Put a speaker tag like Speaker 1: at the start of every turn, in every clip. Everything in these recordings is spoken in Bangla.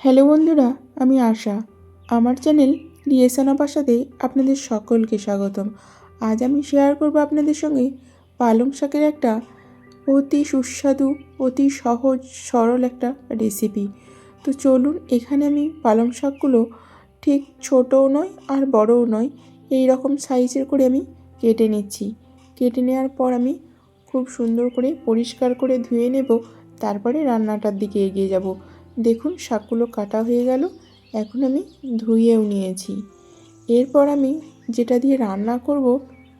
Speaker 1: হ্যালো বন্ধুরা, আমি আশা। আমার চ্যানেল রিয়েসানা বাসাতে আপনাদের সকলকে স্বাগতম। আজ আমি শেয়ার করব আপনাদের সঙ্গে পালং শাকের একটা অতি সুস্বাদু, অতি সহজ, সরল একটা রেসিপি তো চলুন, এখানে আমি পালং শাকগুলো ঠিক ছোটও নয় আর বড়ও নয়, এই রকম সাইজের করে আমি কেটে নিচ্ছি। কেটে নেওয়ার পর আমি খুব সুন্দর করে পরিষ্কার করে ধুয়ে নেব, তারপরে রান্নাটার দিকে এগিয়ে যাব। দেখুন, শাকগুলো কাটা হয়ে গেল। এখন আমি ধুয়েও নিয়েছি। এরপর আমি যেটা দিয়ে রান্না করব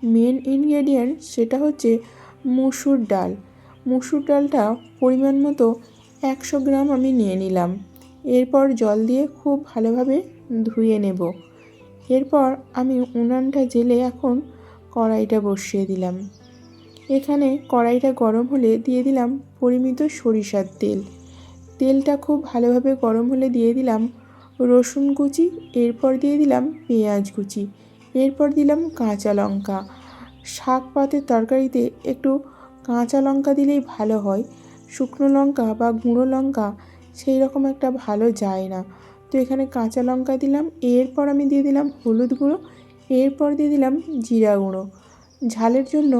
Speaker 1: মেন ইনগ্রেডিয়েন্ট সেটা হচ্ছে মুসুর ডাল। মুসুর ডালটা পরিমাণ মতো একশো গ্রাম আমি নিয়ে নিলাম। এরপর জল দিয়ে খুব ভালোভাবে ধুয়ে নেব। এরপর আমি উনানটা জেলে এখন কড়াইটা বসিয়ে দিলাম। এখানে কড়াইটা গরম হলে দিয়ে দিলাম পরিমিত সরিষার তেল। তেলটা খুব ভালোভাবে গরম হলে দিয়ে দিলাম রসুন কুচি, এরপর দিয়ে দিলাম পেঁয়াজ কুচি, এরপর দিলাম কাঁচা লঙ্কা। শাক পাতের তরকারিতে একটু কাঁচা লঙ্কা দিলেই ভালো হয়, শুকনো লঙ্কা বা গুঁড়ো লঙ্কা সেই রকম একটা ভালো যায় না। তো এখানে কাঁচা লঙ্কা দিলাম, এরপর আমি দিয়ে দিলাম হলুদ গুঁড়ো, এরপর দিয়ে দিলাম জিরা গুঁড়ো। ঝালের জন্য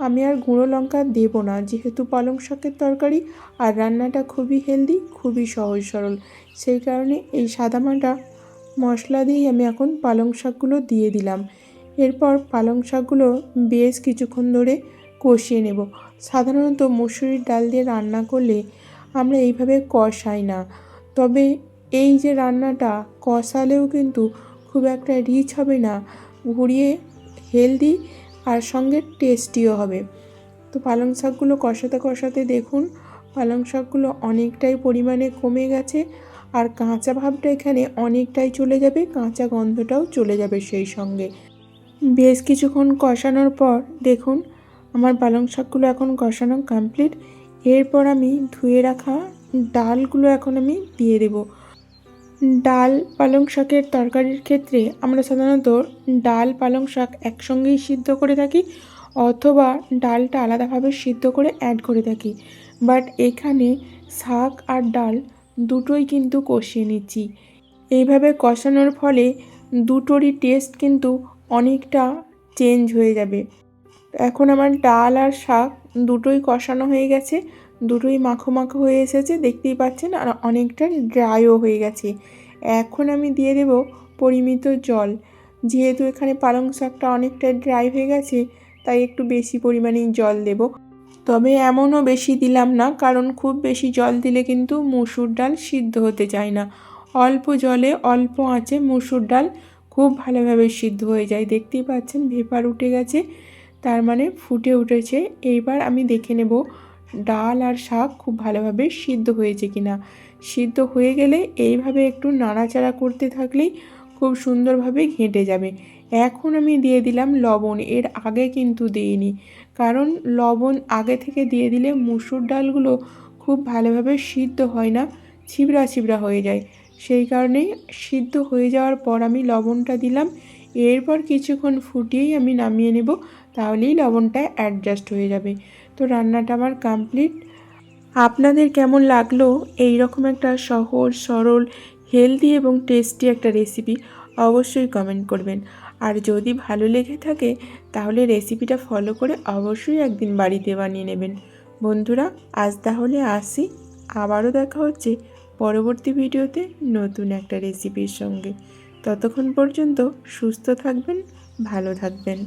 Speaker 1: আমি আর গুঁড়ো লঙ্কা দেবো না। যেহেতু পালং শাকের তরকারি আর রান্নাটা খুবই হেলদি, খুবই সহজ সরল। সেই কারণে এই সাদামাটা মশলা দিয়েই আমি এখন পালং শাকগুলো দিয়ে দিলাম। এরপর পালং শাকগুলো বেশ কিছুক্ষণ ধরে কষিয়ে নেব। সাধারণত মুসুরির ডাল দিয়ে রান্না করলে আমরা এইভাবে কষাই না। তবে এই যে রান্নাটা কষালেও কিন্তু খুব একটা রিচ হবে না। ঘুরিয়ে হেলদি আর সঙ্গে টেস্টিও হবে। তো পালং শাকগুলো কষাতে কষাতে দেখুন, পালং শাকগুলো অনেকটাই পরিমাণে কমে গেছে আর কাঁচা ভাবটা এখানে অনেকটাই চলে যাবে, কাঁচা গন্ধটাও চলে যাবে সেই সঙ্গে। বেশ কিছুক্ষণ কষানোর পর দেখুন, আমার পালং শাকগুলো এখন কষানো কমপ্লিট এরপর আমি ধুয়ে রাখা ডালগুলো এখন আমি দিয়ে দেবো। ডাল পালং শাকের তরকারির ক্ষেত্রে আমরা সাধারণত ডাল পালং শাক একসঙ্গেই সিদ্ধ করে থাকি অথবা ডালটা আলাদাভাবে সিদ্ধ করে অ্যাড করে থাকি। বাট এখানে শাক আর ডাল দুটোই কিন্তু কষিয়ে নিচ্ছি। এইভাবে কষানোর ফলে দুটোরই টেস্ট কিন্তু অনেকটা চেঞ্জ হয়ে যাবে। এখন আমার ডাল আর শাক দুটোই কষানো হয়ে গেছে। দুটোই মাখো মাখো হয়ে এসেছে, দেখতেই পাচ্ছেন, আর অনেকটা ড্রাইও হয়ে গেছে। এখন আমি দিয়ে দেব পরিমিত জল। যেহেতু এখানে পালং শাকটা অনেকটা ড্রাই হয়ে গেছে, তাই একটু বেশি পরিমাণেই জল দেব। তবে এমনও বেশি দিলাম না, কারণ খুব বেশি জল দিলে কিন্তু মুসুর ডাল সিদ্ধ হতে চায় না। অল্প জলে অল্প আঁচে মুসুর ডাল খুব ভালোভাবে সিদ্ধ হয়ে যায়। দেখতেই পাচ্ছেন, ভেপার উঠে গেছে, তার মানে ফুটে উঠেছে। এইবার আমি দেখে নেব ডাল আর শাক খুব ভালোভাবে সিদ্ধ হয়েছে কিনা সিদ্ধ হয়ে গেলে এইভাবে একটু নাড়াচাড়া করতে থাকলেই খুব সুন্দরভাবে ঘেঁটে যাবে। এখন আমি দিয়ে দিলাম লবণ, এর আগে কিন্তু দিইনি। কারণ লবণ আগে থেকে দিয়ে দিলে মুসুর ডালগুলো খুব ভালোভাবে সিদ্ধ হয় না, ছিবড়া ছিবড়া হয়ে যায়। সেই কারণেই সিদ্ধ হয়ে যাওয়ার পর আমি লবণটা দিলাম। এরপর কিছুক্ষণ ফুটিয়েই আমি নামিয়ে নেব, তাহলেই লবণটা অ্যাডজাস্ট হয়ে যাবে। তো রান্নাটা আমার কমপ্লিট আপনাদের কেমন লাগল? এই রকম একটা সহজ, সরল হেলদি এবং টেস্টি একটা রেসিপি অবশ্যই কমেন্ট করবেন। আর যদি ভালো লেগে থাকে, তাহলে রেসিপিটা ফলো করে অবশ্যই একদিন বাড়িতে বানিয়ে নেবেন। বন্ধুরা, আজ তাহলে আসি। আবারও দেখা হচ্ছে পরবর্তী ভিডিওতে নতুন একটা রেসিপির সঙ্গে। ততক্ষণ পর্যন্ত সুস্থ থাকবেন, ভালো থাকবেন।